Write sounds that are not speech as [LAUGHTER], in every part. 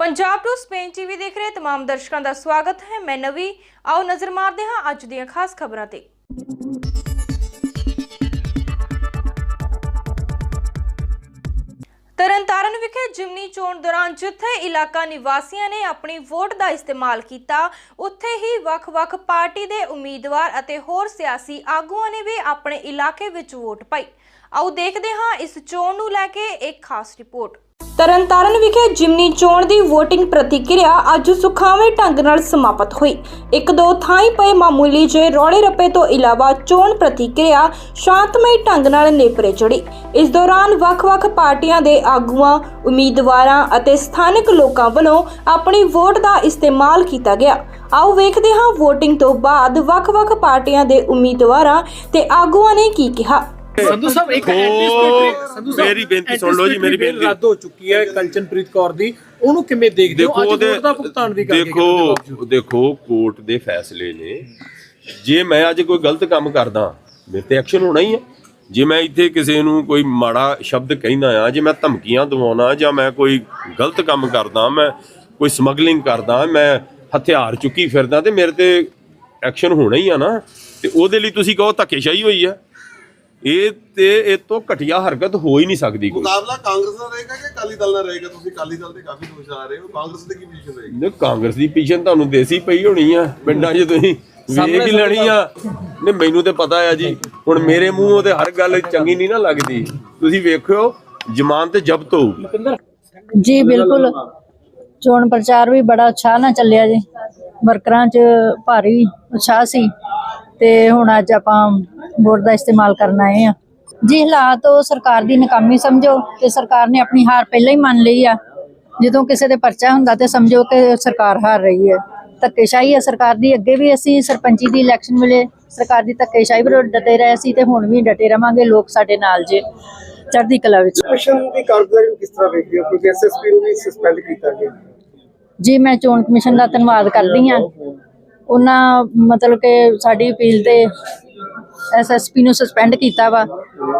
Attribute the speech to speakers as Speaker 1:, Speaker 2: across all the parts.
Speaker 1: Punjab to Spain TV ਦੇਖ ਰਹੇ ਤਮਾਮ ਦਰਸ਼ਕਾਂ ਦਾ ਸਵਾਗਤ ਹੈ। ਮੈਂ ਨਵੀ, ਆਓ ਨਜ਼ਰ ਮਾਰਦੇ ਹਾਂ ਅੱਜ ਦੀਆਂ ਖਾਸ ਖਬਰਾਂ ਤੇ। ਤਰਨਤਾਰਨ ਵਿਖੇ ਜਿਮਨੀ ਚੋਣ ਦੌਰਾਨ ਜਿੱਥੇ ਇਲਾਕਾ ਨਿਵਾਸੀਆਂ ਨੇ ਆਪਣੀ ਵੋਟ ਦਾ ਇਸਤੇਮਾਲ ਕੀਤਾ, ਉੱਥੇ ਹੀ ਵੱਖ-ਵੱਖ ਪਾਰਟੀ ਦੇ ਉਮੀਦਵਾਰ ਅਤੇ ਹੋਰ ਸਿਆਸੀ ਆਗੂਆਂ ਨੇ ਵੀ ਆਪਣੇ ਇਲਾਕੇ ਵਿੱਚ ਵੋਟ ਪਾਈ। ਆਓ ਦੇਖਦੇ ਹਾਂ ਇਸ ਚੋਣ ਨੂੰ ਲੈ ਕੇ ਇੱਕ ਖਾਸ ਰਿਪੋਰਟ। ਤਰਨਤਾਰਨ ਵਿਖੇ ਜਿਮਨੀ ਚੋਣ ਦੀ VOTING ਪ੍ਰਤੀਕਿਰਿਆ ਅੱਜ ਸੁਖਾਵੇਂ ਢੰਗ ਨਾਲ ਸਮਾਪਤ ਹੋਈ। ਇੱਕ ਦੋ ਥਾਈਂ ਪਏ ਮਾਮੂਲੀ ਜਿਹੇ ਰੌਲੇ ਰੱਪੇ ਤੋਂ ਇਲਾਵਾ ਚੋਣ ਪ੍ਰਤੀਕਿਰਿਆ ਸ਼ਾਂਤਮਈ ਢੰਗ ਨਾਲ ਨੇਪਰੇ ਚੜੀ ਇਸ ਦੌਰਾਨ ਵੱਖ-ਵੱਖ ਪਾਰਟੀਆਂ ਦੇ ਆਗੂਆਂ, ਉਮੀਦਵਾਰਾਂ ਅਤੇ ਸਥਾਨਕ ਲੋਕਾਂ ਵੱਲੋਂ ਆਪਣੀ ਵੋਟ ਦਾ ਇਸਤੇਮਾਲ ਕੀਤਾ ਗਿਆ। ਆਓ ਵੇਖਦੇ ਹਾਂ VOTING ਤੋਂ ਬਾਅਦ ਵੱਖ-ਵੱਖ ਪਾਰਟੀਆਂ ਦੇ ਉਮੀਦਵਾਰਾਂ ਤੇ ਆਗੂਆਂ ਨੇ ਕੀ ਕਿਹਾ।
Speaker 2: ਸੰਧੂ ਸਾਹਿਬ ਇੱਕ ਸੰਧੂ ਸਾਹਿਬ,
Speaker 3: ਮੇਰੀ ਬੇਨਤੀ ਸੁਣ ਲਓ ਜੀ, ਮੇਰੀ ਬੇਨਤੀ।
Speaker 2: ਰੱਦ ਹੋ ਚੁੱਕੀ ਹੈ ਕੰਚਨਪ੍ਰੀਤ ਕੌਰ ਦੀ। ਉਹਨੂੰ ਕਿਵੇਂ ਦੇਖਦੇ ਹੋ? ਅੱਜ ਵੋਟ ਦਾ ਭੁਗਤਾਨ ਵੀ ਕਰਕੇ
Speaker 3: ਦੇਖੋ ਦੇਖੋ ਕੋਰਟ ਦੇ ਫੈਸਲੇ ਨੇ। ਜੇ ਮੈਂ ਅੱਜ ਕੋਈ ਗਲਤ ਕੰਮ ਕਰਦਾ ਮੇਰੇ ਤੇ ਐਕਸ਼ਨ ਹੋਣਾ ਹੀ ਹੈ। ਜੇ ਮੈਂ ਇੱਥੇ ਕਿਸੇ ਨੂੰ ਕੋਈ ਮਾੜਾ ਸ਼ਬਦ ਕਹਿੰਦਾ ਆ ਜੇ ਮੈਂ ਧਮਕੀਆਂ ਦਵਾਉਣਾ ਜਾਂ ਮੈਂ ਕੋਈ ਗਲਤ ਕੰਮ ਕਰਦਾ ਮੈਂ ਕੋਈ ਸਮਗਲਿੰਗ ਕਰਦਾ ਮੈਂ ਹਥਿਆਰ ਚੁੱਕੀ ਫਿਰਦਾ ਤੇ ਮੇਰੇ ਤੇ ਐਕਸ਼ਨ ਹੋਣਾ ਹੀ ਆ ਨਾ। ਤੇ ਉਹਦੇ ਲਈ ਤੁਸੀਂ ਕਹੋ ਧੱਕੇਸ਼ਾਹੀ ਹੋਈ ਆ। ਇਹ ਤੇ ਇਹ ਤੋਂ ਘਟੀਆ ਹਰਕਤ ਹੋ ਹੀ ਨਹੀਂ ਸਕਦੀ ਕੋਈ।
Speaker 4: ਮੁਕਾਬਲਾ ਕਾਂਗਰਸ ਦਾ ਰਹੇਗਾ ਕਿ ਅਕਾਲੀ ਦਲ ਨਾਲ ਰਹੇਗਾ? ਤੁਸੀਂ ਅਕਾਲੀ ਦਲ ਤੇ ਕਾਫੀ ਦੋਸ਼ ਆ ਰਹੇ ਹੋ। ਕਾਂਗਰਸ ਦੀ ਕੀ ਪੋਜੀਸ਼ਨ ਰਹੇਗੀ?
Speaker 3: ਨੇ ਕਾਂਗਰਸ ਦੀ ਪੀਸ਼ਨ ਤੁਹਾਨੂੰ ਦੇਸੀ ਪਈ ਹੋਣੀ ਆ। ਪਿੰਡਾਂ 'ਚ ਤੁਸੀਂ ਵੇਖ ਹੀ ਲੈਣੀ ਆ। ਨੇ ਮੈਨੂੰ ਤੇ ਪਤਾ ਆ ਜੀ। ਹੁਣ ਮੇਰੇ ਮੂੰਹੋਂ ਤੇ ਹਰ ਗੱਲ ਚੰਗੀ ਨਹੀਂ ਨਾ ਲੱਗਦੀ। ਤੁਸੀਂ ਵੇਖਿਓ ਜ਼ਮਾਨਤ ਜ਼ਬਤ ਹੋਊਗੀ
Speaker 5: ਜੀ ਬਿਲਕੁਲ। ਚੋਣ ਪ੍ਰਚਾਰ ਵੀ ਬੜਾ ਉਤਸ਼ਾਹ ਨਾਲ ਚੱਲਿਆ ਜੀ। ਵਰਕਰਾਂ 'ਚ ਭਾਰੀ ਉਤਸ਼ਾਹ ਸੀ। ਤੇ ਹੁਣ ਅੱਜ ਆਪਾਂ ਵੋਟ ਦਾ ਇਸਤੇਮਾਲ ਕਰਨ ਆਏ ਆ। ਜੀ ਹਾਲਾਤ ਉਹ ਸਰਕਾਰ ਦੀ ਨਾਕਾਮੀ ਸਮਝੋ ਤੇ ਸਰਕਾਰ ਨੇ ਆਪਣੀ ਹਾਰ ਪਹਿਲਾਂ ਹੀ ਮੰਨ ਲਈ ਆ। ਜਦੋਂ ਕਿਸੇ ਦੇ ਪਰਚਾ ਹੁੰਦਾ ਤੇ ਸਮਝੋ ਕਿ ਸਰਕਾਰ ਹਾਰ ਰਹੀ ਹੈ। ਧੱਕੇਸ਼ਾਹੀ ਹੈ ਸਰਕਾਰ ਦੀ। ਅੱਗੇ ਵੀ ਅਸੀਂ ਸਰਪੰਚੀ ਦੀ ਇਲੈਕਸ਼ਨ ਵੇਲੇ ਸਰਕਾਰ ਦੀ ਧੱਕੇਸ਼ਾਹੀ ਵਿਰੁੱਧ ਡਟੇ ਰਹੇ ਸੀ ਤੇ ਹੁਣ ਵੀ ਡਟੇ ਰਵਾਂਗੇ ਲੋਕ ਸਾਡੇ ਨਾਲ ਜੇ ਚੜ੍ਹਦੀ ਕਲਾ ਵਿੱਚ।
Speaker 6: ਕਮਿਸ਼ਨ ਦੀ ਕਾਰਗੁਜ਼ਾਰੀ ਨੂੰ ਕਿਸ ਤਰ੍ਹਾਂ ਵੇਖਦੇ ਹੋ? ਕਿਉਂਕਿ ਐਸਐਸਪੀ ਨੂੰ ਵੀ ਸਸਪੈਂਡ ਕੀਤਾ ਗਿਆ।
Speaker 5: ਜੀ ਮੈਂ ਚੋਣ ਕਮਿਸ਼ਨ ਦਾ ਧੰਨਵਾਦ ਕਰਦੀ ਹਾਂ। ਉਹਨਾਂ ਮਤਲਬ ਕਿ ਸਾਡੀ ਅਪੀਲ ਤੇ ਐਸਐਸਪੀ ਨੂੰ ਸਸਪੈਂਡ ਕੀਤਾ ਵਾ।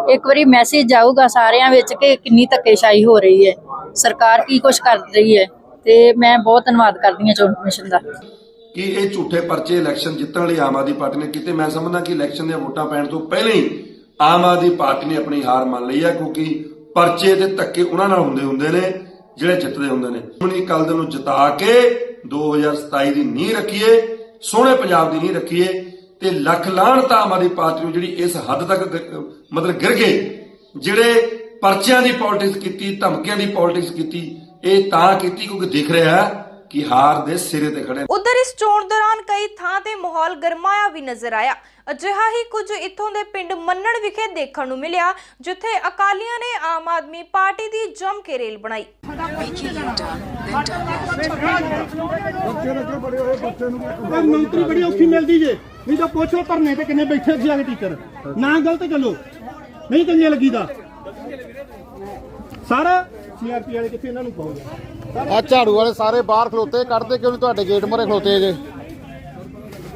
Speaker 5: ਇੱਕ ਵਾਰੀ ਮੈਸੇਜ ਜਾਊਗਾ ਸਾਰਿਆਂ ਵਿੱਚ ਕਿ ਕਿੰਨੀ ਧੱਕੇਸ਼ਾਹੀ ਹੋ ਰਹੀ ਹੈ। ਸਰਕਾਰ ਕੀ ਕੁਛ ਕਰ ਰਹੀ ਹੈ ਤੇ ਮੈਂ ਬਹੁਤ ਧੰਨਵਾਦ ਕਰਦੀ ਹਾਂ ਚੋਣ ਕਮਿਸ਼ਨ ਦਾ।
Speaker 7: ਕਿ ਇਹ ਝੂਠੇ ਪਰਚੇ ਇਲੈਕਸ਼ਨ ਜਿੱਤਣ ਲਈ ਆਮ ਆਦਮੀ ਪਾਰਟੀ ਨੇ ਕੀਤੇ? ਮੈਂ ਸਮਝਦਾ ਕਿ ਇਲੈਕਸ਼ਨ ਦੀਆਂ ਵੋਟਾਂ ਪੈਣ ਤੋਂ ਪਹਿਲਾਂ ਹੀ ਆਮ ਆਦਮੀ ਪਾਰਟੀ ਨੇ ਆਪਣੀ ਹਾਰ ਮੰਨ ਲਈ ਹੈ ਕਿਉਂਕਿ ਪਰਚੇ ਤੇ ਧੱਕੇ ਉਹਨਾਂ ਨਾਲ ਹੁੰਦੇ ਹੁੰਦੇ ਨੇ, ਜਿਹੜੇ ਜਿੱਤਦੇ ਹੁੰਦੇ ਨੇ। ਹੁਣ ਇਹ ਕੱਲ ਨੂੰ ਜਿਤਾ ਕੇ 2027 ਦੀ ਨੀਂਹ ਰੱਖੀਏ, ਸੋਹਣੇ ਪੰਜਾਬ ਦੀ ਨੀਂਹ ਰੱਖੀਏ ਤੇ ਲੱਖ ਲਾਹਣ ਤਾਂ ਆਮ ਆਦਮੀ ਪਾਰਟੀ ਨੂੰ ਜਿਹੜੀ ਇਸ ਹੱਦ ਤੱਕ ਮਤਲਬ ਗਿਰ ਗਏ, ਜਿਹੜੇ ਪਰਚਿਆਂ ਦੀ ਪੋਲਿਟਿਕਸ ਕੀਤੀ, ਧਮਕੀਆਂ ਦੀ ਪੋਲਿਟਿਕਸ ਕੀਤੀ, ਇਹ ਤਾਂ ਕੀਤੀ ਕਿਉਂਕਿ ਦਿਖ ਰਿਹਾ ਹੈ ਕਿ ਹਾਰ ਦੇ ਸਿਰੇ ਤੇ ਖੜੇ
Speaker 1: ਉਧਰ ਇਸ ਚੋਣ ਦੌਰਾਨ ਕਈ ਥਾਂ ਤੇ ਮਾਹੌਲ ਗਰਮਾਇਆ ਵੀ ਨਜ਼ਰ ਆਇਆ। ਅਜਿਹਾ ਹੀ ਕੁਝ ਇੱਥੋਂ ਦੇ ਪਿੰਡ ਮੰਨਣ ਵਿਖੇ ਦੇਖਣ ਨੂੰ ਮਿਲਿਆ ਜਿੱਥੇ ਅਕਾਲੀਆਂ ਨੇ ਆਮ ਆਦਮੀ ਪਾਰਟੀ ਦੀ ਜੰਮ ਕੇ ਰੇਲ ਬਣਾਈ।
Speaker 6: ਨੌਕਰੀ ਬੜੀ ਔਖੀ ਮਿਲਦੀ ਜੇ। ਨਹੀਂ ਤਾਂ ਪੁੱਛੋ ਧਰਨੇ ਤੇ ਕਿੰਨੇ ਬੈਠੇ ਸੀ ਆ ਕੇ ਟੀਚਰ। ਨਾ ਗਲਤ ਚੱਲੋ। ਨਹੀਂ ਚੰਗੇ ਲੱਗੀਦਾ। ਸਾਰਾ ਸੀਆਰਪੀ ਵਾਲੇ ਕਿੱਥੇ ਇਹਨਾਂ ਨੂੰ ਪਾਉਂਦੇ?
Speaker 8: ਆ ਝਾੜੂ ਵਾਲੇ ਸਾਰੇ ਬਾਹਰ ਖਲੋਤੇ, ਕੱਢਦੇ ਕਿਉਂ ਨੀ ਤੁਹਾਡੇ ਗੇਟ ਮੂਹਰੇ ਖਲੋਤੇ ਜੇ?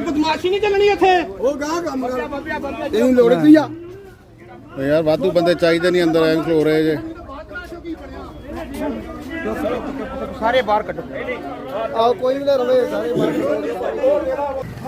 Speaker 6: ਬਦਮਾਸ਼ੀ ਨਹੀਂ ਚੱਲਣੀ ਇੱਥੇ।
Speaker 8: ਇਹਨੂੰ ਲੋੜ ਕੀ ਆ? ਯਾਰ ਵਾਧੂ ਬੰਦੇ ਚਾਹੀਦੇ ਨਹੀਂ ਅੰਦਰ ਐਂ ਖਲੋ ਰਹੇ ਜੇ।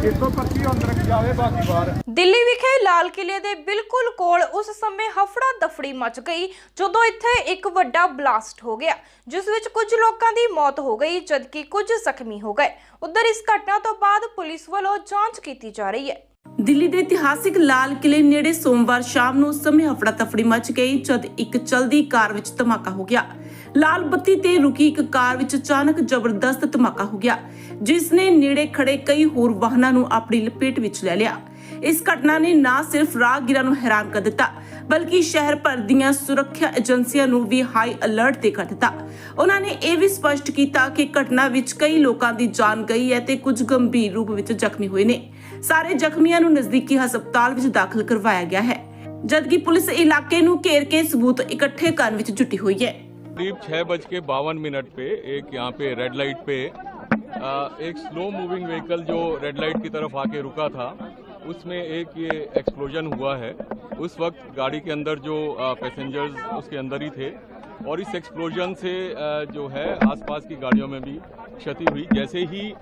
Speaker 6: ਖੋਲੇ ਨਾ ਹਾਂ ਇੱਥੋਂ ਪਰਚੀ ਅੰਦਰ ਜਾਵੇ ਬਾਕੀ ਬਾਹਰ।
Speaker 1: ਦਿੱਲੀ ਵਿਖੇ ਲਾਲ ਕਿਲੇ ਦੇ ਬਿਲਕੁਲ ਕੋਲ ਉਸ ਸਮੇਂ ਹਫੜਾ ਦਫੜੀ ਮਚ ਗਈ ਜਦੋਂ ਇੱਥੇ ਇੱਕ ਵੱਡਾ ਬਲਾਸਟ ਹੋ ਗਿਆ ਜਿਸ ਵਿੱਚ ਕੁਝ ਲੋਕਾਂ ਦੀ ਮੌਤ ਹੋ ਗਈ ਜਦਕਿ ਕੁਝ ਜ਼ਖਮੀ ਹੋ ਗਏ। ਉਧਰ ਇਸ ਘਟਨਾ ਤੋਂ ਬਾਅਦ ਪੁਲਿਸ ਵੱਲੋਂ ਜਾਂਚ ਕੀਤੀ ਜਾ ਰਹੀ ਹੈ।
Speaker 9: ਦਿੱਲੀ ਦੇ ਇਤਿਹਾਸਿਕ ਲਾਲ ਕਿਲੇ ਨੇੜੇ ਸੋਮਵਾਰ ਸ਼ਾਮ ਨੂੰ ਉਸ ਸਮੇਂ ਹਫੜਾ ਤਫੜੀ ਮਚ ਗਈ ਜਦ ਇੱਕ ਚਲਦੀ ਕਾਰ ਵਿੱਚ ਧਮਾਕਾ ਹੋ ਗਿਆ। ਲਾਲ ਬੱਤੀ ਤੇ ਰੁਕੀ ਇੱਕ ਕਾਰ ਵਿੱਚ ਅਚਾਨਕ ਜ਼ਬਰਦਸਤ ਧਮਾਕਾ ਹੋ ਗਿਆ, ਜਿਸ ਨੇ ਨੇੜੇ ਖੜੇ ਕਈ ਹੋਰ ਵਾਹਨਾਂ ਨੂੰ ਆਪਣੀ ਲਪੇਟ ਵਿੱਚ ਲੈ ਲਿਆ। ਇਸ ਘਟਨਾ ਨੇ ਨਾ ਸਿਰਫ ਰਾਹਗੀਰਾਂ ਨੂੰ ਹੈਰਾਨ ਕਰ ਦਿੱਤਾ, ਬਲਕਿ ਸ਼ਹਿਰ ਭਰ ਦੀਆਂ ਸੁਰੱਖਿਆ ਏਜੰਸੀਆਂ ਨੂੰ ਵੀ ਹਾਈ ਅਲਰਟ ਤੇ ਕਰ ਦਿੱਤਾ। ਉਹਨਾਂ ਨੇ ਇਹ ਵੀ ਸਪਸ਼ਟ ਕੀਤਾ ਕਿ ਘਟਨਾ ਵਿੱਚ ਕਈ ਲੋਕਾਂ ਦੀ ਜਾਨ ਗਈ ਹੈ ਤੇ ਕੁਝ ਗੰਭੀਰ ਰੂਪ ਵਿੱਚ ਜ਼ਖਮੀ ਹੋਏ ਨੇ। ਸਾਰੇ ਜ਼ਖਮੀਆਂ ਨੂੰ ਨਜ਼ਦੀਕੀ ਹਸਪਤਾਲ ਵਿੱਚ ਦਾਖਲ ਕਰਵਾਇਆ ਗਿਆ ਹੈ, ਜਦਕਿ ਪੁਲਿਸ ਇਲਾਕੇ ਨੂੰ ਘੇਰ ਕੇ ਸਬੂਤ ਇਕੱਠੇ ਕਰਨ ਵਿੱਚ ਜੁਟੀ ਹੋਈ ਹੈ।
Speaker 10: करीब छः बज के बावन मिनट पे एक यहाँ पे रेड लाइट पे एक स्लो मूविंग व्हीकल जो रेड लाइट की तरफ़ आके रुका था, उसमें एक ये एक्सप्लोजन हुआ है। उस वक्त गाड़ी के अंदर जो पैसेंजर्स उसके अंदर ही थे। और इस एक्सप्लोजन से जो है आसपास की गाड़ियों में भी क्षति हुई। जैसे ही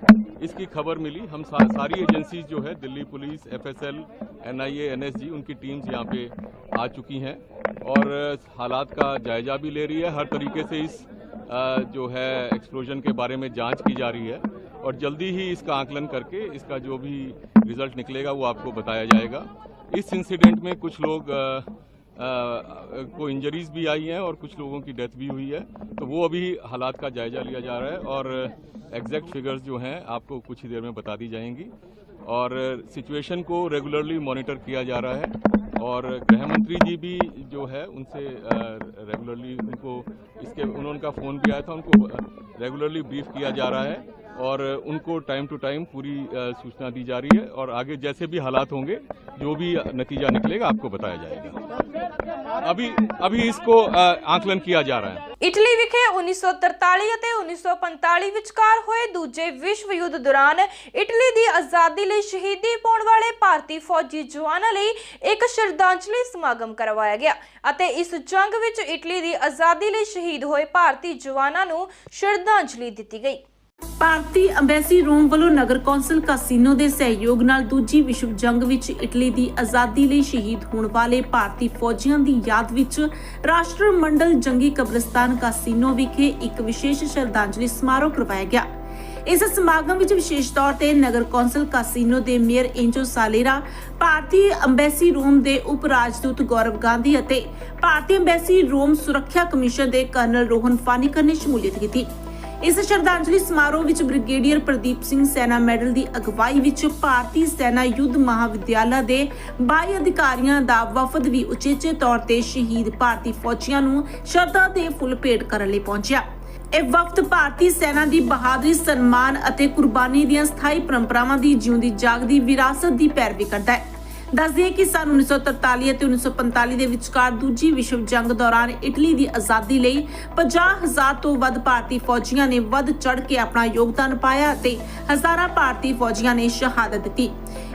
Speaker 10: इसकी खबर मिली हम सा, सारी एजेंसीज जो है Delhi police FSL NIA NSG उनकी टीम्स यहाँ पे आ चुकी हैं और हालात का जायजा भी ले रही है। हर तरीके से इस जो है एक्सप्लोजन के बारे में जाँच की जा रही है और जल्दी ही इसका आकलन करके इसका जो भी रिज़ल्ट निकलेगा वो आपको बताया जाएगा। इस इंसिडेंट में कुछ लोग को इंजरीज भी आई हैं और कुछ लोगों की डेथ भी हुई है। तो वो अभी हालात का जायजा लिया जा रहा है और एग्जैक्ट फिगर्स जो हैं आपको कुछ ही देर में बता दी जाएँगी। और सिचुएशन को रेगुलरली मॉनिटर किया जा रहा है और गृह मंत्री जी भी जो है उनसे रेगुलरली उनको इसके उन्होंने उनका फ़ोन भी आया था, उनको रेगुलरली ब्रीफ किया जा रहा है और उनको टाइम टू टाइम पूरी सूचना दी जा रही है और आगे जैसे भी हालात होंगे, जो भी नतीजा निकलेगा, आपको बताया जाएगा। अभी अभी इसको अ, आकलन किया जा रहा है
Speaker 1: ਇਟਲੀ ਵਿਖੇ 1943 ਅਤੇ 1945 ਵਿਚਕਾਰ ਹੋਏ ਦੂਜੇ ਵਿਸ਼ਵ ਯੁੱਧ ਦੌਰਾਨ ਇਟਲੀ ਦੀ ਆਜ਼ਾਦੀ ਲਈ ਸ਼ਹੀਦੀ ਪਾਉਣ ਵਾਲੇ ਭਾਰਤੀ ਫੌਜੀ ਜਵਾਨਾਂ ਲਈ ਇੱਕ ਸ਼ਰਧਾਂਜਲੀ ਸਮਾਗਮ ਕਰਵਾਇਆ ਗਿਆ ਅਤੇ ਇਸ ਜੰਗ ਵਿੱਚ ਇਟਲੀ ਦੀ ਆਜ਼ਾਦੀ ਲਈ ਸ਼ਹੀਦ ਹੋਏ ਭਾਰਤੀ ਜਵਾਨਾਂ ਨੂੰ ਸ਼ਰਧਾਂਜਲੀ ਦਿੱਤੀ ਗਈ
Speaker 9: ਭਾਰਤੀ ਅੰਬੈਸੀ ਰੋਮ ਵੱਲੋਂ ਨਗਰ ਕੌਂਸਲ ਕਾਸੀਨੋ ਦੇ ਸਹਿਯੋਗ ਨਾਲ ਦੂਜੀ ਵਿਸ਼ਵ ਜੰਗ ਵਿੱਚ ਇਟਲੀ ਦੀ ਆਜ਼ਾਦੀ ਲਈ ਸ਼ਹੀਦ ਹੋਣ ਵਾਲੇ ਭਾਰਤੀ ਫੌਜੀਆਂ ਦੀ ਯਾਦ ਵਿੱਚ ਰਾਸ਼ਟਰਮੰਡਲ ਜੰਗੀ ਕਬਰਸਤਾਨ ਕਾਸੀਨੋ ਵਿਖੇ ਇੱਕ ਵਿਸ਼ੇਸ਼ ਸ਼ਰਧਾਂਜਲੀ ਸਮਾਰੋਹ ਕਰਵਾਇਆ ਗਿਆ। ਇਸ ਸਮਾਗਮ ਵਿੱਚ ਵਿਸ਼ੇਸ਼ ਤੌਰ ਤੇ ਨਗਰ ਕੌਂਸਲ ਕਾਸੀਨੋ ਦੇ ਮੇਅਰ ਇੰਜੋ ਸਾਲੇਰਾ, ਭਾਰਤੀ ਅੰਬੈਸੀ ਰੋਮ ਦੇ ਉਪ ਰਾਜਦੂਤ ਗੌਰਵ ਗਾਂਧੀ ਅਤੇ ਭਾਰਤੀ ਅੰਬੈਸੀ ਰੋਮ ਸੁਰੱਖਿਆ ਕਮਿਸ਼ਨ ਦੇ ਕਰਨਲ ਰੋਹਨ ਫਾਨੀਕਰ ਨੇ ਸ਼ਮੂਲੀਅਤ ਕੀਤੀ। ਇਸ ਸ਼ਰਧਾਂਜਲੀ ਸਮਾਰੋਹ ਵਿੱਚ ਬ੍ਰਿਗੇਡੀਅਰ ਪ੍ਰਦੀਪ ਸਿੰਘ ਸੈਨਾ ਮੈਡਲ ਦੀ ਅਗਵਾਈ ਵਿੱਚ ਭਾਰਤੀ ਸੈਨਾ ਯੁੱਧ ਮਹਾਵਿਦਿਆਲਾ ਦੇ 22 ਅਧਿਕਾਰੀਆਂ ਦਾ ਵਫਦ ਵੀ ਉਚੇਚੇ ਤੌਰ ਤੇ ਸ਼ਹੀਦ ਭਾਰਤੀ ਫੌਜੀਆਂ ਨੂੰ ਸ਼ਰਧਾ ਦੇ ਫੁੱਲ ਭੇਟ ਕਰਨ ਲਈ ਪਹੁੰਚਿਆ। ਇਹ ਵਫਦ ਭਾਰਤੀ ਸੈਨਾ ਦੀ ਬਹਾਦਰੀ, ਸਨਮਾਨ ਅਤੇ ਕੁਰਬਾਨੀ ਦੀਆਂ ਸਥਾਈ ਪਰੰਪਰਾਵਾਂ ਦੀ ਜਿਉਂਦੀ ਜਾਗਦੀ ਵਿਰਾਸਤ ਦੀ ਪੈਰਵੀ ਕਰਦਾ ਹੈ। ਦੱਸ ਦਈਏ ਕਿ ਸਨ 1943 ਅਤੇ 1945 ਦੇ ਵਿਚਕਾਰ ਦੂਜੀ ਵਿਸ਼ਵ ਜੰਗ ਦੌਰਾਨ ਇਟਲੀ ਦੀ ਆਜ਼ਾਦੀ ਲਈ 50000 ਤੋਂ ਵੱਧ ਭਾਰਤੀ ਫੌਜੀਆਂ ਨੇ ਵੱਧ ਚੜ ਕੇ ਆਪਣਾ ਯੋਗਦਾਨ ਪਾਇਆ ਅਤੇ ਹਜ਼ਾਰਾਂ ਭਾਰਤੀ ਫੌਜੀਆਂ ਨੇ ਸ਼ਹਾਦਤ ਦਿੱਤੀ।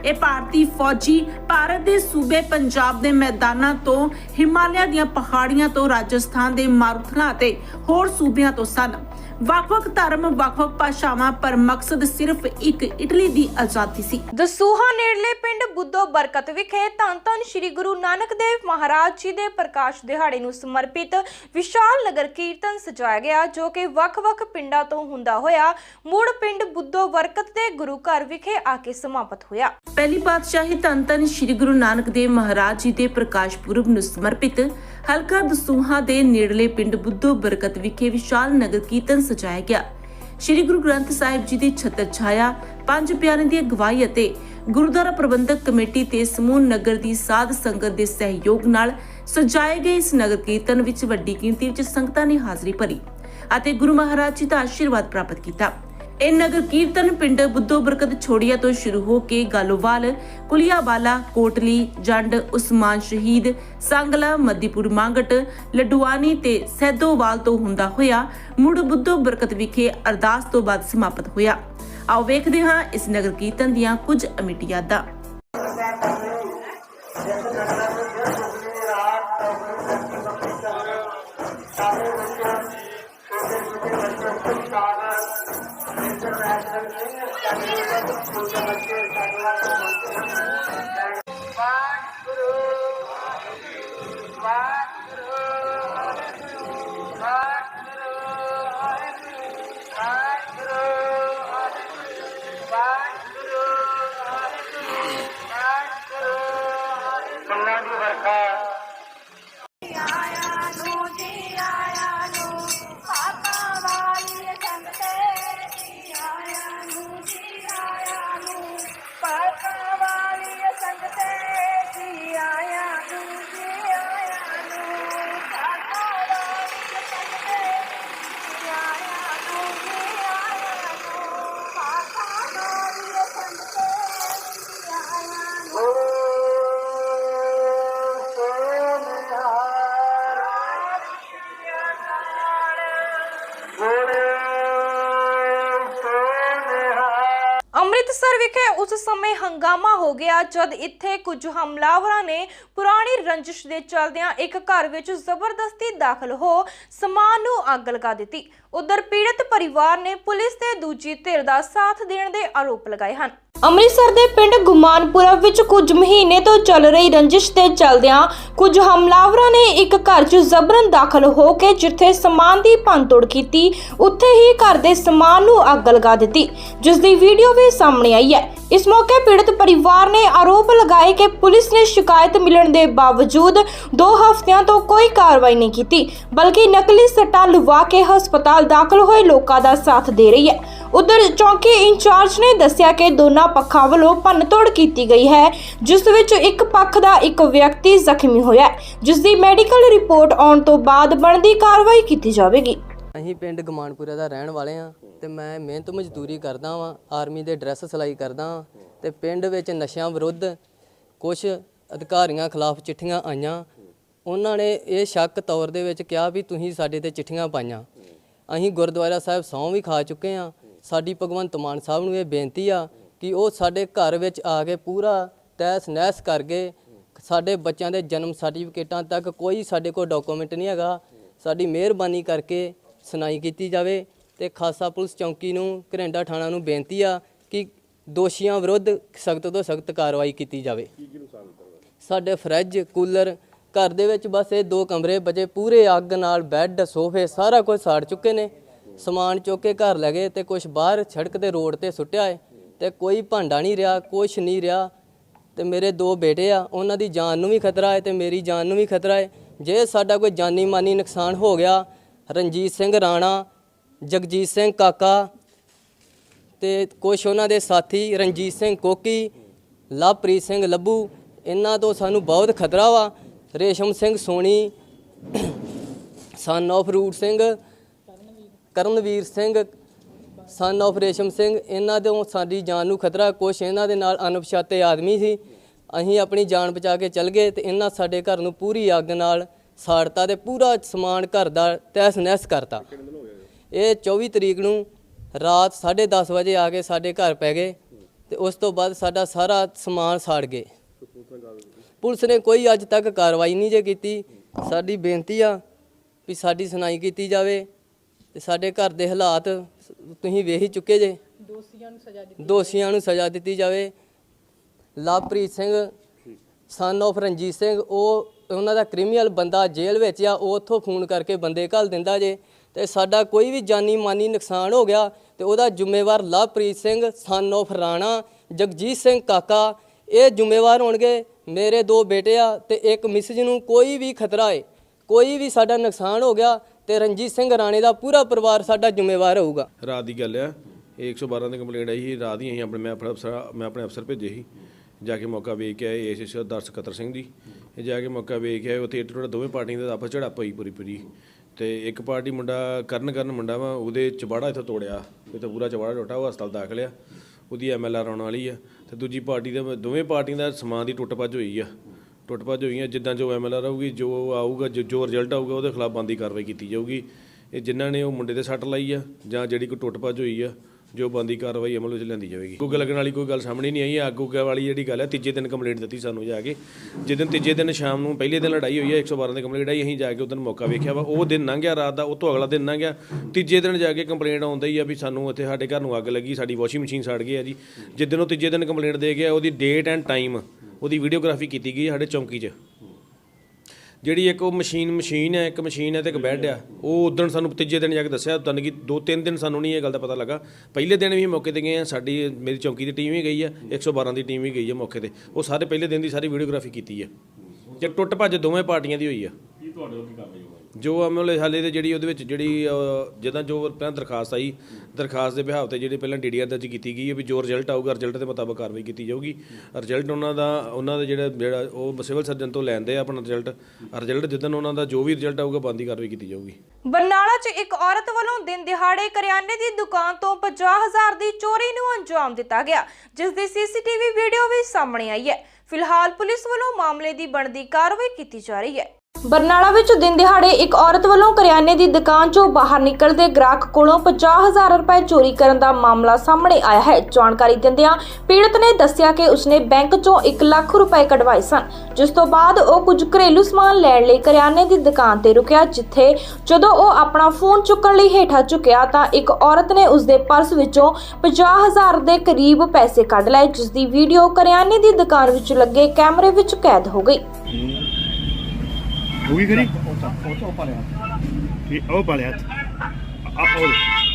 Speaker 9: ਇਹ ਭਾਰਤੀ ਫੌਜੀ ਭਾਰਤ ਦੇ ਸੂਬੇ ਪੰਜਾਬ ਦੇ ਮੈਦਾਨਾਂ ਤੋਂ, ਹਿਮਾਲਿਆ ਦੀਆਂ ਪਹਾੜੀਆਂ ਤੋਂ, ਰਾਜਸਥਾਨ ਦੇ ਮਾਰੂਥਲਾਂ ਅਤੇ ਹੋਰ ਸੂਬਿਆਂ ਤੋਂ ਸਨ। ਵੱਖ-ਵੱਖ ਧਰਮ ਵੱਖ-ਵੱਖ ਭਾਸ਼ਾਵਾਂ ਪਰ ਮਕਸਦ ਸਿਰਫ ਇੱਕ ਇਟਲੀ ਦੀ ਆਜ਼ਾਦੀ ਸੀ।
Speaker 1: ਦਸੂਹਾ ਨੇੜਲੇ ਪਿੰਡ ਬੁੱਧੋ ਬਰਕਤ ਵਿਖੇ ਧੰਨ ਧੰਨ ਸ੍ਰੀ ਗੁਰੂ ਨਾਨਕ ਦੇਵ ਮਹਾਰਾਜ ਜੀ ਦੇ ਪ੍ਰਕਾਸ਼ ਦਿਹਾੜੇ ਨੂੰ ਸਮਰਪਿਤ ਵਿਸ਼ਾਲ ਨਗਰ ਕੀਰਤਨ ਸਜਾਇਆ ਗਿਆ ਜੋ ਕਿ ਵੱਖ-ਵੱਖ ਪਿੰਡਾਂ ਤੋਂ ਹੁੰਦਾ ਹੋਇਆ ਮੁੜ ਪਿੰਡ ਬੁੱਧੋ ਬਰਕਤ ਦੇ ਗੁਰੂ ਘਰ ਵਿਖੇ ਆ ਕੇ ਸਮਾਪਤ ਹੋਇਆ।
Speaker 9: ਪਹਿਲੀ ਪਾਤਸ਼ਾਹੀ ਧੰਨ ਧੰਨ ਸ੍ਰੀ ਗੁਰੂ ਨਾਨਕ ਦੇਵ ਮਹਾਰਾਜ ਜੀ ਦੇ ਪ੍ਰਕਾਸ਼ ਪੁਰਬ ਨੂੰ ਸਮਰਪਿਤ ਹਲਕਾ ਦਸੂਹਾ ਦੇ ਨੇੜਲੇ ਪਿੰਡ ਬੁੱਧੋ ਬਰਕਤ ਵਿਖੇ ਵਿਸ਼ਾਲ ਨਗਰ ਕੀਰਤਨ ਸਜਾਇਆ ਗਿਆ। ਸ੍ਰੀ ਗੁਰੂ ਗ੍ਰੰਥ ਸਾਹਿਬ ਜੀ ਦੀ ਛਤਰ ਛਾਇਆ, ਪੰਜ ਪਿਆਰਿਆਂ ਦੀ ਅਗਵਾਈ ਅਤੇ ਗੁਰਦੁਆਰਾ ਪ੍ਰਬੰਧਕ ਕਮੇਟੀ ਤੇ ਸਮੂਹ ਨਗਰ ਦੀ ਸਾਧ ਸੰਗਤ ਦੇ ਸਹਿਯੋਗ ਨਾਲ ਸਜਾਏ ਗਏ ਇਸ ਨਗਰ ਕੀਰਤਨ ਵਿੱਚ ਵੱਡੀ ਗਿਣਤੀ ਵਿੱਚ ਸੰਗਤਾਂ ਨੇ ਹਾਜ਼ਰੀ ਭਰੀ ਅਤੇ ਗੁਰੂ ਮਹਾਰਾਜ ਜੀ ਦਾ ਆਸ਼ੀਰਵਾਦ ਪ੍ਰਾਪਤ ਕੀਤਾ। ਇਹ ਨਗਰ ਕੀਰਤਨ ਪਿੰਡ ਬੁੱਧੋ ਬਰਕਤ ਛੋੜੀਆ ਤੋਂ ਸ਼ੁਰੂ ਹੋ ਕੇ ਗਾਲੋਵਾਲ, ਕੁਲੀਆਵਾਲਾ, ਕੋਟਲੀ, ਜੰਡ, ਉਸਮਾਨ ਸ਼ਹੀਦ, ਸੰਗਲਾ ਮੱਦੀਪੁਰ ਮੰਗਟ ਲੱਡੂਆਣੀ ਤੇ ਸੈਦੋਵਾਲ ਤੋਂ ਹੁੰਦਾ ਹੋਇਆ ਮੁੜ ਬੁੱਧੋ ਬਰਕਤ ਵਿਖੇ ਅਰਦਾਸ ਤੋਂ ਬਾਅਦ ਸਮਾਪਤ ਹੋਇਆ। ਆਓ ਵੇਖਦੇ ਹਾਂ ਇਸ ਨਗਰ ਕੀਰਤਨ ਦੀਆਂ ਕੁਝ ਅਮਿੱਟ ਯਾਦਾਂ।
Speaker 1: ਅੰਮ੍ਰਿਤਸਰ ਉਸ ਹੰਗਾਮਾ ਹੋ ਗਿਆ ਜਦ ਇੱਥੇ ਕੁਝ ਹਮਲਾਵਰਾਂ ਨੇ ਪੁਰਾਣੀ ਰੰਜਿਸ਼ ਦੇ ਚਲਦਿਆਂ ਇੱਕ ਘਰ ਵਿੱਚ ਜ਼ਬਰਦਸਤੀ ਦਾਖਲ ਹੋ ਸਮਾਨ ਨੂੰ ਅੱਗ ਲਗਾ ਦਿੱਤੀ। ਉਧਰ ਪੀੜਤ ਪਰਿਵਾਰ ਨੇ ਪੁਲਿਸ ਤੇ ਦੂਜੀ ਧਿਰ ਦਾ ਸਾਥ ਦੇਣ ਦੇ ਆਰੋਪ ਲਗਾਏ ਹਨ। ਅੰਮ੍ਰਿਤਸਰ ਦੇ ਪਿੰਡ ਗੁਮਾਨਪੁਰਾ ਵਿੱਚ ਕੁਝ ਮਹੀਨੇ ਤੋਂ ਚੱਲ ਰਹੀ ਰੰਜਿਸ਼ ਦੇ ਚਲਦਿਆਂ ਕੁਝ ਹਮਲਾਵਰਾਂ ਨੇ ਇੱਕ ਘਰ 'ਚ ਜ਼ਬਰਨ ਦਾਖਲ ਹੋ ਕੇ ਜਿੱਥੇ ਸਮਾਨ ਦੀ ਭੰਨਤੋੜ ਕੀਤੀ, ਉੱਥੇ ਹੀ ਘਰ ਦੇ ਸਮਾਨ ਨੂੰ ਅੱਗ ਲਗਾ ਦਿੱਤੀ ਜਿਸ ਦੀ ਵੀਡੀਓ ਵੀ ਸਾਹਮਣੇ ਆਈ ਹੈ। ਇਸ ਮੌਕੇ ਪੀੜਤ ਪਰਿਵਾਰ ਨੇ ਆਰੋਪ ਲਗਾਏ ਕਿ ਪੁਲਿਸ ਨੇ ਸ਼ਿਕਾਇਤ ਮਿਲਣ ਦੇ ਬਾਵਜੂਦ 2 ਹਫ਼ਤਿਆਂ ਤੋਂ ਕੋਈ ਕਾਰਵਾਈ ਨਹੀਂ ਕੀਤੀ, ਬਲਕਿ ਨਕਲੀ ਸੱਟਾਂ ਲਵਾ ਕੇ ਹਸਪਤਾਲ ਦਾਖਲ ਹੋਏ ਲੋਕਾਂ ਦਾ ਸਾਥ ਦੇ ਰਹੀ ਹੈ। ਉਧਰ ਚੌਂਕੀ ਇੰਚਾਰਜ ਨੇ ਦੱਸਿਆ ਕਿ ਦੋਨਾਂ ਪੱਖਾਂ ਵੱਲੋਂ ਭੰਨਤੋੜ ਕੀਤੀ ਗਈ ਹੈ ਜਿਸ ਵਿੱਚ ਇੱਕ ਪੱਖ ਦਾ ਇੱਕ ਵਿਅਕਤੀ ਜ਼ਖਮੀ ਹੋਇਆ ਹੈ, ਜਿਸ ਦੀ ਮੈਡੀਕਲ ਰਿਪੋਰਟ ਆਉਣ ਤੋਂ ਬਾਅਦ ਬਣਦੀ ਕਾਰਵਾਈ ਕੀਤੀ ਜਾਵੇਗੀ।
Speaker 11: ਅਸੀਂ ਪਿੰਡ ਗਮਾਨਪੁਰਾ ਦਾ ਰਹਿਣ ਵਾਲੇ ਆ ਤੇ ਮੈਂ ਮਿਹਨਤ ਮਜ਼ਦੂਰੀ ਕਰਦਾ ਵਾਂ ਆਰਮੀ ਦੇ ਡਰੈਸ ਸਿਲਾਈ ਕਰਦਾ ਵਾਂ ਤੇ ਪਿੰਡ ਵਿੱਚ ਨਸ਼ਿਆਂ ਵਿਰੁੱਧ ਕੁਝ ਅਧਿਕਾਰੀਆਂ ਖਿਲਾਫ ਚਿੱਠੀਆਂ ਆਈਆਂ। ਉਹਨਾਂ ਨੇ ਇਹ ਸ਼ੱਕ ਤੌਰ ਦੇ ਵਿੱਚ ਕਿਹਾ ਵੀ ਤੁਸੀਂ ਸਾਡੇ ਤੇ ਚਿੱਠੀਆਂ ਪਾਈਆਂ। ਅਸੀਂ ਗੁਰਦੁਆਰਾ ਸਾਹਿਬ ਸਹੁੰ ਵੀ ਖਾ ਚੁੱਕੇ ਆ ਸਾਡੀ ਭਗਵੰਤ ਮਾਨ ਸਾਹਿਬ ਨੂੰ ਇਹ ਬੇਨਤੀ ਆ ਕਿ ਉਹ ਸਾਡੇ ਘਰ ਵਿੱਚ ਆ ਕੇ ਪੂਰਾ ਤਹਿਸ ਨਹਿਸ ਕਰਕੇ ਸਾਡੇ ਬੱਚਿਆਂ ਦੇ ਜਨਮ ਸਰਟੀਫਿਕੇਟਾਂ ਤੱਕ ਕੋਈ ਸਾਡੇ ਕੋਲ ਡਾਕੂਮੈਂਟ ਨਹੀਂ ਹੈਗਾ। ਸਾਡੀ ਮਿਹਰਬਾਨੀ ਕਰਕੇ ਸੁਣਾਈ ਕੀਤੀ ਜਾਵੇ ਤੇ ਖਾਸਾ ਪੁਲਿਸ ਚੌਂਕੀ ਨੂੰ, ਘਰੇਂਡਾ ਥਾਣਾ ਨੂੰ ਬੇਨਤੀ ਆ ਕਿ ਦੋਸ਼ੀਆਂ ਵਿਰੁੱਧ ਸਖਤ ਤੋਂ ਸਖਤ ਕਾਰਵਾਈ ਕੀਤੀ ਜਾਵੇ। ਸਾਡੇ ਫਰਿੱਜ, ਕੂਲਰ, ਘਰ ਦੇ ਵਿੱਚ ਬਸ ਇਹ ਦੋ ਕਮਰੇ ਬਚੇ, ਪੂਰੇ ਅੱਗ ਨਾਲ ਬੈੱਡ, ਸੋਫੇ ਸਾਰਾ ਕੁਝ ਸਾੜ ਚੁੱਕੇ ਨੇ। ਸਮਾਨ ਚੁੱਕ ਕੇ ਘਰ ਲੈ ਗਏ ਤੇ ਕੁਝ ਬਾਹਰ ਸੜਕ ਤੇ ਰੋਡ ਤੇ ਸੁੱਟਿਆ ਏ ਤੇ ਕੋਈ ਭਾਂਡਾ ਨਹੀਂ ਰਿਹਾ, ਕੁਛ ਨਹੀਂ ਰਿਹਾ ਤੇ ਮੇਰੇ ਦੋ ਬੇਟੇ ਆ, ਉਹਨਾਂ ਦੀ ਜਾਨ ਨੂੰ ਵੀ ਖਤਰਾ ਹੈ ਤੇ ਮੇਰੀ ਜਾਨ ਨੂੰ ਵੀ ਖਤਰਾ ਹੈ ਜੇ ਸਾਡਾ ਕੋਈ ਜਾਨੀ ਮਾਨੀ ਨੁਕਸਾਨ ਹੋ ਗਿਆ, ਰਣਜੀਤ ਸਿੰਘ ਰਾਣਾ, ਜਗਜੀਤ ਸਿੰਘ ਕਾਕਾ ਤੇ ਕੁਛ ਉਹਨਾਂ ਦੇ ਸਾਥੀ ਰਣਜੀਤ ਸਿੰਘ ਕੋਕੀ, ਲਵਪ੍ਰੀਤ ਸਿੰਘ ਲੱਭੂ, ਇਹਨਾਂ ਤੋਂ ਸਾਨੂੰ ਬਹੁਤ ਖਤਰਾ ਵਾ। ਰੇਸ਼ਮ ਸਿੰਘ ਸੋਣੀ ਸਨ [COUGHS] of ਰੂਟ ਸਿੰਘ ਕਰਨਵੀਰ ਸਿੰਘ ਸਨ of ਰੇਸ਼ਮ ਸਿੰਘ, ਇਹਨਾਂ ਤੋਂ ਸਾਡੀ ਜਾਨ ਨੂੰ ਖਤਰਾ, ਕੁਛ ਇਹਨਾਂ ਦੇ ਨਾਲ ਅਣਪਛਾਤੇ ਆਦਮੀ ਸੀ। ਅਸੀਂ ਆਪਣੀ ਜਾਨ ਬਚਾ ਕੇ ਚੱਲ ਗਏ ਤੇ ਇਹਨਾਂ ਸਾਡੇ ਘਰ ਨੂੰ ਪੂਰੀ ਅੱਗ ਨਾਲ ਸਾੜਤਾ ਤੇ ਪੂਰਾ ਸਮਾਨ ਘਰ ਦਾ ਤਹਿਸ ਨਹਿਸ ਕਰਤਾ। ਇਹ 24 ਤਰੀਕ ਨੂੰ ਰਾਤ 10:30 ਵਜੇ ਆ ਕੇ ਸਾਡੇ ਘਰ ਪੈ ਗਏ ਤੇ ਉਸ ਤੋਂ ਬਾਅਦ ਸਾਡਾ ਸਾਰਾ ਸਮਾਨ ਸਾੜ ਗਏ। ਪੁਲਿਸ ਨੇ ਕੋਈ ਅੱਜ ਤੱਕ ਕਾਰਵਾਈ ਨਹੀਂ ਜੇ ਕੀਤੀ। ਸਾਡੀ ਬੇਨਤੀ ਆ ਵੀ ਸਾਡੀ ਸੁਣਾਈ ਕੀਤੀ ਜਾਵੇ। ਤੇ ਸਾਡੇ ਘਰ ਦੇ ਹਾਲਾਤ ਤੁਸੀਂ ਵੇਖ ਹੀ ਚੁੱਕੇ ਜੇ। ਦੋਸ਼ੀਆਂ ਨੂੰ ਸਜ਼ਾ ਦਿੱਤੀ ਦੋਸ਼ੀਆਂ ਨੂੰ ਸਜ਼ਾ ਦਿੱਤੀ ਜਾਵੇ। ਲਵਪ੍ਰੀਤ ਸਿੰਘ ਸਨ of ਰਣਜੀਤ ਸਿੰਘ ਉਹ ਉਹਨਾਂ ਦਾ ਕ੍ਰਿਮੀਨਲ ਬੰਦਾ ਜੇਲ੍ਹ ਵਿੱਚ ਆ ਉਹ ਉੱਥੋਂ ਫੋਨ ਕਰਕੇ ਬੰਦੇ ਘੱਲ ਦਿੰਦਾ ਜੇ। ਤੇ ਸਾਡਾ ਕੋਈ ਵੀ ਜਾਨੀ ਮਾਨੀ ਨੁਕਸਾਨ ਹੋ ਗਿਆ ਤੇ ਉਹਦਾ ਜ਼ਿੰਮੇਵਾਰ ਲਵਪ੍ਰੀਤ ਸਿੰਘ ਸਨ of ਰਾਣਾ ਜਗਜੀਤ ਸਿੰਘ ਕਾਕਾ ਇਹ ਜ਼ਿੰਮੇਵਾਰ ਹੋਣਗੇ। ਮੇਰੇ ਦੋ ਬੇਟੇ ਆ ਤੇ ਇੱਕ ਮਿਸਜ ਨੂੰ ਕੋਈ ਵੀ ਖਤਰਾ ਹੈ ਕੋਈ ਵੀ ਸਾਡਾ ਨੁਕਸਾਨ ਹੋ ਗਿਆ ਤੇ ਰਣਜੀਤ ਸਿੰਘ ਰਾਣੇ ਦਾ ਪੂਰਾ ਪਰਿਵਾਰ ਸਾਡਾ ਜ਼ਿੰਮੇਵਾਰ ਹੋਊਗਾ।
Speaker 12: ਰਾਤ ਦੀ ਗੱਲ ਆ, ਇਹ 112 ਦੀ ਕੰਪਲੇਂਟ ਆਈ ਸੀ, ਰਾਤ ਹੀ ਅਸੀਂ ਆਪਣੇ ਮੈਂ ਆਪਣੇ ਅਫਸਰ, ਮੈਂ ਆਪਣੇ ਅਫਸਰ ਭੇਜੇ ਸੀ। ਜਾ ਕੇ ਮੌਕਾ ਵੇਖ ਕੇ ਆਏ ਏਐਸਐਸ ਦਰਸ ਕਤਰ ਸਿੰਘ ਦੀ। ਇਹ ਜਾ ਕੇ ਮੌਕਾ ਵੇਖ ਕੇ ਆਏ, ਉੱਥੇ ਇੱਟ ਦੋਵੇਂ ਪਾਰਟੀਆਂ ਦਾ ਆਪਸ ਝੜਪ ਪਈ ਪੂਰੀ ਪੂਰੀ। ਤੇ ਇੱਕ ਪਾਰਟੀ ਮੁੰਡਾ ਕਰਨ ਕਰਨ ਮੁੰਡਾ ਵਾ, ਉਹਦੇ ਚਬਾੜਾ ਇੱਥੋਂ ਤੋੜਿਆ, ਇੱਥੇ ਪੂਰਾ ਚਬਾੜਾ ਟੁੱਟਾ, ਉਹ ਹਸਪਤਾਲ ਦਾਖਲ ਆ। ਉਹਦੀ ਐਮਐਲਆਰ ਆਉਣ ਵਾਲੀ ਆ, ਤੇ ਦੂਜੀ ਪਾਰਟੀ ਦੇ ਦੋਵੇਂ ਪਾਰਟੀਆਂ ਦਾ ਸਮਾਨ ਦੀ ਟੁੱਟ ਭੱਜ ਹੋਈ ਆ। ਟੁੱਟਪਾਜ ਹੋਈਆਂ, ਜਿੱਦਾਂ ਜੋ ਐਮਐਲਆਰ ਆਊਗੀ, ਜੋ ਆਊਗਾ, ਜੋ ਜੋ ਰਿਜ਼ਲਟ ਆਊਗਾ, ਉਹਦੇ ਖਿਲਾਫ ਬੰਦੀ ਕਾਰਵਾਈ ਕੀਤੀ ਜਾਊਗੀ। ਇਹ ਜਿਨ੍ਹਾਂ ਨੇ ਉਹ ਮੁੰਡੇ ਤੇ ਸੱਟ ਲਾਈ ਆ, ਜਾਂ ਜਿਹੜੀ ਕੋਈ ਟੁੱਟ ਭੱਜ ਹੋਈ ਆ ਜੋ ਬੰਦੀ ਕਾਰਵਾਈ ਅਮਲ ਵਿੱਚ ਲਿਆਂਦੀ ਜਾਵੇਗੀ। ਅੱਗੋਂ ਲੱਗਣ ਵਾਲੀ ਕੋਈ ਗੱਲ ਸਾਹਮਣੇ ਨਹੀਂ ਆਈ, ਅੱਗੋਂ ਵਾਲੀ ਜਿਹੜੀ ਗੱਲ ਹੈ, ਤੀਜੇ ਦਿਨ ਕੰਪਲੇਂਟ ਦਿੱਤੀ ਸਾਨੂੰ ਜਾ ਕੇ। ਜਿੱਦਨ ਤੀਜੇ ਦਿਨ ਸ਼ਾਮ ਨੂੰ ਪਹਿਲੇ ਦਿਨ ਲੜਾਈ ਹੋਈ ਹੈ 112 ਦੇ ਕੰਪਲੇਂਟ ਆਈ ਅਸੀਂ ਜਾ ਕੇ ਉਦੋਂ ਮੌਕਾ ਵੇਖਿਆ ਵਾ। ਉਹ ਦਿਨ ਲੰਘ ਗਿਆ, ਰਾਤ ਦਾ ਉਹ ਤੋਂ ਅਗਲਾ ਦਿਨ ਲੰਘ ਗਿਆ। ਤੀਜੇ ਦਿਨ ਜਾ ਕੇ ਕੰਪਲੇਂਟ ਆਉਂਦਾ ਹੀ ਆ ਵੀ ਸਾਨੂੰ ਇੱਥੇ ਸਾਡੇ ਘਰ ਨੂੰ ਅੱਗ ਲੱਗੀ, ਸਾਡੀ ਵਾਸ਼ਿੰਗ ਮਸ਼ੀਨ ਸੜ ਗਈ ਆ ਜੀ। ਜਿੱਦਨ ਉਹ ਤੀਜੇ ਦਿਨ ਕੰਪਲੇਂਟ ਦੇ ਗਿਆ ਉਹਦੀ ਡੇਟ ਐਂਡ ਟਾਈਮ ਉਹਦੀ ਵੀਡੀਓਗ੍ਰਾਫੀ ਕੀਤੀ ਗਈ ਸਾਡੇ ਚੌਂਕੀ 'ਚ। ਜਿਹੜੀ ਇੱਕ ਉਹ ਮਸ਼ੀਨ ਮਸ਼ੀਨ ਹੈ, ਇੱਕ ਮਸ਼ੀਨ ਹੈ ਤੇ ਇੱਕ ਬੈੱਡ ਆ। ਉਹ ਉਦੋਂ ਸਾਨੂੰ ਤੀਜੇ ਦਿਨ ਜਾ ਕੇ ਦੱਸਿਆ ਤਨ ਕਿ ਦੋ ਤਿੰਨ ਦਿਨ ਸਾਨੂੰ ਨਹੀਂ ਇਹ ਗੱਲ ਦਾ ਪਤਾ ਲੱਗਾ। ਪਹਿਲੇ ਦਿਨ ਵੀ ਮੌਕੇ ਤੇ ਗਏ ਆ, ਸਾਡੀ, ਮੇਰੀ ਚੌਂਕੀ ਦੀ ਟੀਮ ਵੀ ਗਈ ਆ 112 ਦੀ ਟੀਮ ਵੀ ਗਈ ਆ ਮੌਕੇ ਤੇ। ਉਹ ਸਾਰੇ ਪਹਿਲੇ ਦਿਨ ਦੀ ਸਾਰੀ ਵੀਡੀਓਗ੍ਰਾਫੀ ਕੀਤੀ ਆ। ਜੇ ਟੁੱਟ ਭੱਜ ਦੋਵੇਂ ਪਾਰਟੀਆਂ ਦੀ ਹੋਈ ਆ।
Speaker 10: ਕੀ ਤੁਹਾਡੇ ਵੱਲੋਂ ਕੀ ਕਾਰਵਾਈ ਹੋਈ
Speaker 12: ਜੋ ਅਮਲ ਹਾਲੇ ਤੇ ਜਿਹੜੀ ਉਹਦੇ ਵਿੱਚ ਜਿਹੜੀ ਅਹ, ਜੋ ਪਹਿਲਾਂ ਦਰਖਾਸਤ ਆਈ ਦਰਖਾਸਤ ਦੇ ਬਿਹਾਵ ਤੇ ਜਿਹੜੀ ਪਹਿਲਾਂ ਡੀਡੀਆਰ ਦਰਜ ਕੀਤੀ ਗਈ ਹੈ ਵੀ ਜੋ ਰਿਜ਼ਲਟ ਆਊਗਾ ਰਿਜ਼ਲਟ ਦੇ ਮੁਤਾਬਕ ਕਾਰਵਾਈ ਕੀਤੀ ਜਾਊਗੀ। ਰਿਜ਼ਲਟ ਉਹਨਾਂ ਦਾ ਉਹਨਾਂ ਦਾ ਜਿਹੜਾ ਜਿਹੜਾ ਉਹ ਸਿਵਲ ਸਰਜਨ ਤੋਂ ਲੈਂਦੇ ਆ ਆਪਣਾ ਰਿਜ਼ਲਟ ਰਿਜ਼ਲਟ ਜਿੱਦਨ ਉਹਨਾਂ ਦਾ ਜੋ ਵੀ ਰਿਜ਼ਲਟ ਆਊਗਾ ਬੰਦੀ ਕਾਰਵਾਈ ਕੀਤੀ ਜਾਊਗੀ।
Speaker 1: ਬਰਨਾਲਾ 'ਚ ਇੱਕ ਔਰਤ ਵੱਲੋਂ ਦਿਨ ਦਿਹਾੜੇ ਕਰਿਆਨੇ ਦੀ ਦੁਕਾਨ ਤੋਂ 50000 ਦੀ ਚੋਰੀ ਨੂੰ ਅੰਜਾਮ ਦਿੱਤਾ ਗਿਆ ਜਿਸ ਦੀ ਸੀਸੀਟੀਵੀ ਵੀਡੀਓ ਵੀ ਸਾਹਮਣੇ ਆਈ ਹੈ। ਫਿਲਹਾਲ ਪੁਲਿਸ ਵੱਲੋਂ ਮਾਮਲੇ ਦੀ ਬਣਦੀ ਕਾਰਵਾਈ ਕੀਤੀ ਜਾ ਰਹੀ ਹੈ। ਬਰਨਾਲਾ ਵਿੱਚ ਦਿਨ ਦਿਹਾੜੇ ਇੱਕ ਔਰਤ ਵੱਲੋਂ ਕਰਿਆਨੇ ਦੀ ਦੁਕਾਨ 'ਚੋਂ ਬਾਹਰ ਨਿਕਲਦੇ ਗ੍ਰਾਹਕ ਕੋਲੋਂ 50000 ਰੁਪਏ ਚੋਰੀ ਕਰਨ ਦਾ ਮਾਮਲਾ ਸਾਹਮਣੇ ਆਇਆ ਹੈ। ਜਾਣਕਾਰੀ ਦਿੰਦਿਆਂ ਪੀੜਤ ਨੇ ਦੱਸਿਆ ਕਿ ਉਸਨੇ ਬੈਂਕ 'ਚੋਂ 1 ਲੱਖ ਰੁਪਏ ਕਢਵਾਏ ਸਨ, ਜਿਸ ਤੋਂ ਬਾਅਦ ਉਹ ਕੁਝ ਘਰੇਲੂ ਸਮਾਨ ਲੈਣ ਲਈ ਕਰਿਆਨੇ ਦੀ ਦੁਕਾਨ ਤੇ ਰੁਕਿਆ, ਜਿੱਥੇ ਜਦੋਂ ਉਹ ਆਪਣਾ ਫੋਨ ਚੁੱਕਣ ਲਈ ਹੇਠਾਂ ਝੁਕਿਆ ਤਾਂ ਇੱਕ ਔਰਤ ਨੇ ਉਸਦੇ ਪਰਸ ਵਿੱਚੋਂ 50000 ਦੇ ਕਰੀਬ ਪੈਸੇ ਕੱਢ ਲਏ, ਜਿਸ ਦੀ ਵੀਡੀਓ ਕਰਿਆਨੇ ਦੀ ਦੁਕਾਨ ਵਿੱਚ ਲੱਗੇ ਕੈਮਰੇ ਵਿੱਚ ਕੈਦ ਹੋ ਗਈ।
Speaker 6: ਹੋਗੀ ਕਰੀ ਉਹ ਉਹ ਠੀਕ ਉਹ ਪਾਲਿਆ ਆ ਉਹ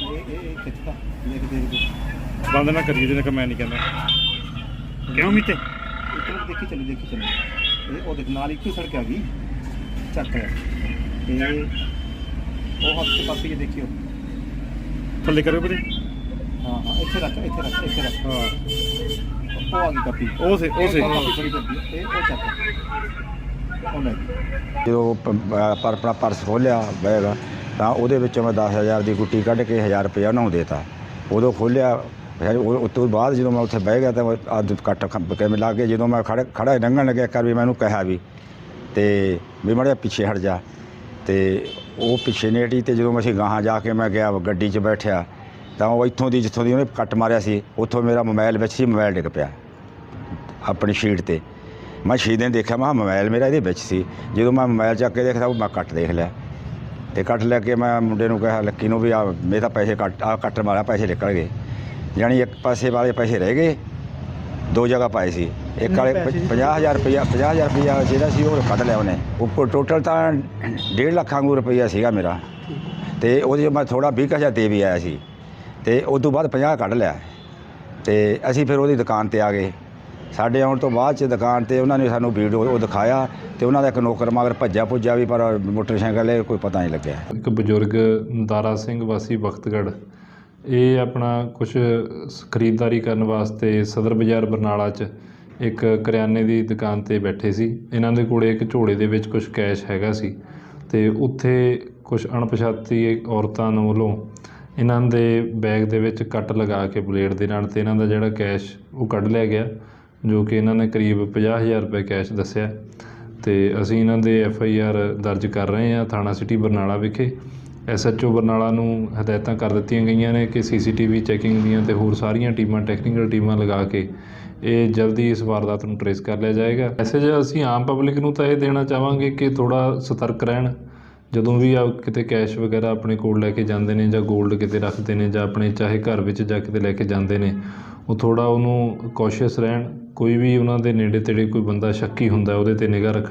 Speaker 6: ਇਹ ਇਹ ਕਿੱਥਾ ਇਹ ਕਿਤੇ ਬੰਦ ਨਾ ਕਰੀਏ ਜਿਹਨੇ ਕਿ ਮੈਂ ਨਹੀਂ ਕਹਿੰਦਾ ਕਿਉਂ ਮੀਤੇ ਦੇਖੀ ਚੱਲੀ ਦੇਖੀ ਚੱਲੀ ਇਹ ਉਹ ਦੇਖ ਨਾਲ ਇੱਕੋ ਸੜਕ ਆ ਗਈ ਚੱਕ ਹੈ ਇਹ ਉਹ ਹੱਥ ਤੇ ਪਾਸੇ ਦੇਖਿਓ ਥੱਲੇ ਕਰੋ ਵੀਰੇ ਹਾਂ ਹਾਂ ਇੱਥੇ ਰੱਖ ਇੱਥੇ ਰੱਖ ਇੱਥੇ ਰੱਖ ਹਾਂ ਉਹ ਆ ਗਈ ਕਾਪੀ ਉਹ ਸੇ ਉਹ ਸੇ ਇਹ ਉਹ ਚੱਕ ਉਹ
Speaker 13: ਜਦੋਂ ਪਰ, ਆਪਣਾ ਪਰਸ ਖੋਲਿਆ ਬੈਗ, ਤਾਂ ਉਹਦੇ ਵਿੱਚੋਂ ਮੈਂ 10000 ਦੀ ਗੁੱਟੀ ਕੱਢ ਕੇ 1000 ਰੁਪਇਆ ਉਹਨਾਂ ਨੂੰ ਦੇਤਾ। ਉਦੋਂ ਖੋਲਿਆ, ਫਿਰ ਉਹ, ਉਸ ਤੋਂ ਬਾਅਦ ਜਦੋਂ ਮੈਂ ਉੱਥੇ ਬਹਿ ਗਿਆ ਤਾਂ ਅੱਜ ਕੱਟ ਕਿਵੇਂ ਲੱਗ ਗਏ ਜਦੋਂ ਮੈਂ ਖੜੇ, ਖੜਾ ਲੰਘਣ ਲੱਗਿਆ ਕਰ ਵੀ ਮੈਨੂੰ ਕਿਹਾ ਵੀ, ਤੇ ਵੀ ਮੜਿਆ ਪਿੱਛੇ ਹਟ ਜਾ। ਤੇ ਉਹ ਪਿੱਛੇ ਨੇ ਹਟੀ ਤੇ ਜਦੋਂ ਮੈਂ ਅਸੀਂ ਗਾਹਾਂ ਜਾ ਕੇ ਮੈਂ ਗਿਆ, ਗੱਡੀ 'ਚ ਬੈਠਿਆ, ਤਾਂ ਉਹ ਇੱਥੋਂ ਦੀ ਜਿੱਥੋਂ ਦੀ ਉਹਨੇ ਕੱਟ ਮਾਰਿਆ ਸੀ, ਉੱਥੋਂ ਮੇਰਾ ਮੋਬਾਈਲ ਵਿੱਚ ਸੀ, ਮੋਬਾਈਲ ਡਿੱਗ ਪਿਆ। ਆਪਣੀ ਸ਼ੀਟ ਤੇ। ਮੈਂ ਸ਼ੀਟ ਨੇ ਦੇਖਿਆ ਮੈਂ ਮੋਬਾਈਲ ਮੇਰਾ ਇਹਦੇ ਵਿੱਚ ਸੀ। ਜਦੋਂ ਮੈਂ ਮੋਬਾਈਲ ਚੱਕ ਕੇ ਦੇਖਦਾ ਉਹ ਮੈਂ ਕੱਟ ਦੇਖ ਲਿਆ। ਤੇ ਕੱਟ ਲੈ ਕੇ ਮੈਂ ਮੁੰਡੇ ਨੂੰ ਕਿਹਾ ਲੱਕੀ ਨੂੰ ਵੀ ਆ ਮੇਰੇ ਤਾਂ ਪੈਸੇ ਕੱਟ ਆ ਕੱਟ ਮਾਰਿਆ ਪੈਸੇ ਨਿਕਲ ਗਏ। ਯਾਨੀ ਇੱਕ ਪਾਸੇ ਵਾਲੇ ਪੈਸੇ ਰਹਿ ਗਏ ਦੋ ਜਗ੍ਹਾ ਪਾਏ ਸੀ। ਇੱਕ ਵਾਲੇ 50000 ਰੁਪਇਆ 50000 ਰੁਪਇਆ ਜਿਹੜਾ ਸੀ ਉਹ ਕੱਢ ਲਿਆ ਉਹਨੇ। ਉੱਪਰ ਟੋਟਲ ਤਾਂ 1.5 ਲੱਖ ਵਾਂਗੂ ਰੁਪਇਆ ਸੀਗਾ ਮੇਰਾ। ਤੇ ਉਹਦੇ ਮੈਂ ਥੋੜਾ 20000 ਦੇ ਵੀ ਆਇਆ ਸੀ। ਤੇ ਉਸ ਤੋਂ ਬਾਅਦ 50 ਕੱਢ ਲਿਆ। ਤੇ ਅਸੀਂ ਫਿਰ ਉਹਦੀ ਦੁਕਾਨ ਤੇ ਆ ਗਏ। ਸਾਡੇ ਆਉਣ ਤੋਂ ਬਾਅਦ ਚ ਦੁਕਾਨ ਤੇ ਉਹਨਾਂ ਨੇ ਸਾਨੂੰ ਵੀਡੀਓ ਉਹ ਦਿਖਾਇਆ ਤੇ ਉਹਨਾਂ ਦਾ ਇੱਕ ਨੌਕਰ ਮਗਰ ਭੱਜਿਆ ਭੁੱਜਿਆ ਵੀ, ਪਰ ਮੋਟਰਸਾਈਕਲ ਇਹ ਕੋਈ ਪਤਾ ਨਹੀਂ ਲੱਗਿਆ।
Speaker 14: ਇੱਕ ਬਜ਼ੁਰਗ ਦਾਰਾ ਸਿੰਘ ਵਾਸੀ ਬਖਤਗੜ੍ਹ ਇਹ ਆਪਣਾ ਕੁਝ ਖਰੀਦਦਾਰੀ ਕਰਨ ਵਾਸਤੇ ਸਦਰ ਬਾਜ਼ਾਰ ਬਰਨਾਲਾ 'ਚ ਇੱਕ ਕਰਿਆਨੇ ਦੀ ਦੁਕਾਨ ਤੇ ਬੈਠੇ ਸੀ। ਇਹਨਾਂ ਦੇ ਕੋਲੇ ਇੱਕ ਝੋਲੇ ਦੇ ਵਿੱਚ ਕੁਝ ਕੈਸ਼ ਹੈਗਾ ਸੀ ਤੇ ਉੱਥੇ ਕੁਝ ਅਣਪਛਾਤੀ ਔਰਤਾਂ ਨੂੰ ਵੱਲੋਂ ਇਹਨਾਂ ਦੇ ਬੈਗ ਦੇ ਵਿੱਚ ਕੱਟ ਲਗਾ ਕੇ ਬਲੇਡ ਦੇ ਨਾਲ ਤੇ ਇਹਨਾਂ ਦਾ ਜਿਹੜਾ ਕੈਸ਼ ਉਹ ਕੱਢ ਲਿਆ ਗਿਆ। ਜੋ ਕਿ ਇਹਨਾਂ ਨੇ ਕਰੀਬ 50000 ਰੁਪਏ ਕੈਸ਼ ਦੱਸਿਆ। ਤੇ ਅਸੀਂ ਇਹਨਾਂ ਦੇ ਐਫ ਆਈ ਆਰ ਦਰਜ ਕਰ ਰਹੇ ਹਾਂ ਥਾਣਾ ਸਿਟੀ ਬਰਨਾਲਾ ਵਿਖੇ। ਐਸ ਐਚ ਓ ਬਰਨਾਲਾ ਨੂੰ ਹਦਾਇਤਾਂ ਕਰ ਦਿੱਤੀਆਂ ਗਈਆਂ ਨੇ ਕਿ ਸੀ ਸੀ ਟੀ ਵੀ ਚੈਕਿੰਗ ਦੀਆਂ ਤੇ ਹੋਰ ਸਾਰੀਆਂ ਟੀਮਾਂ ਟੈਕਨੀਕਲ ਟੀਮਾਂ ਲਗਾ ਕੇ ਇਹ ਜਲਦੀ ਇਸ ਵਾਰਦਾਤ ਨੂੰ ਟਰੇਸ ਕਰ ਲਿਆ ਜਾਏਗਾ। ਮੈਸੇਜ ਅਸੀਂ ਆਮ ਪਬਲਿਕ ਨੂੰ ਤਾਂ ਇਹ ਦੇਣਾ ਚਾਹਾਂਗੇ ਕਿ ਥੋੜਾ ਸਤਰਕ ਰਹਿਣ। ਜਦੋਂ ਵੀ ਆ ਕਿਤੇ ਕੈਸ਼ ਵਗੈਰਾ ਆਪਣੇ ਕੋਲ ਲੈ ਕੇ ਜਾਂਦੇ ਨੇ ਜਾਂ 골ਡ ਕਿਤੇ ਰੱਖਦੇ ਨੇ ਜਾਂ ਆਪਣੇ ਚਾਹੇ ਘਰ ਵਿੱਚ ਜਾ ਕਿਤੇ ਲੈ ਕੇ ਜਾਂਦੇ ਨੇ, ਉਹ ਥੋੜਾ ਉਹਨੂੰ ਕੌਸ਼ੀਅਸ ਰਹਿਣ। ਕੋਈ ਵੀ ਉਹਨਾਂ ਦੇ ਨੇੜੇ ਤੇੜੇ ਕੋਈ ਬੰਦਾ ਸ਼ੱਕੀ ਹੁੰਦਾ ਉਹਦੇ ਤੇ ਨਿਗਾਹ ਰੱਖ